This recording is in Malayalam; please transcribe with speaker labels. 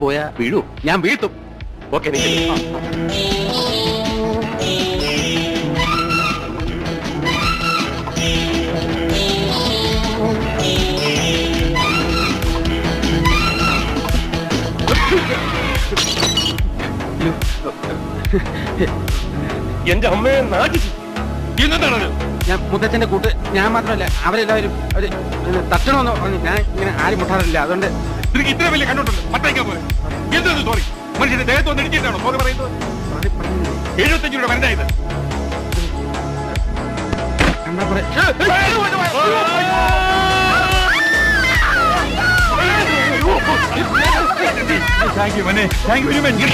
Speaker 1: പോയാ വീഴൂ. ഞാൻ വീഴ്ത്തും. ഓക്കെ
Speaker 2: എന്റെ അമ്മയെ നാട്ടിച്ചു എന്നതാണത്
Speaker 1: ഞാൻ മുത്തച്ഛന്റെ കൂട്ട്. ഞാൻ മാത്രമല്ല അവരെല്ലാവരും അവർ തട്ടണമെന്നോ പറഞ്ഞു. ഞാൻ ഇങ്ങനെ ആരും മുട്ടാറില്ല. അതുകൊണ്ട്
Speaker 2: നിനക്ക് ഇത്ര വലിയ കണ്ടോട്ടുണ്ട് മറ്റേക്കാൻ പോലെ എന്താണ് സോറി മനുഷ്യന്റെ ദേഹത്ത് വന്ന് ഇടിച്ചിട്ടാണോ സോറി പറയുന്നത്. എഴുപത്തഞ്ച് രൂപ വരണ്ടായത്
Speaker 1: കണ്ടാ പോരെ.
Speaker 2: താങ്ക് യു മനെ താങ്ക് യു വെരി മച്ച്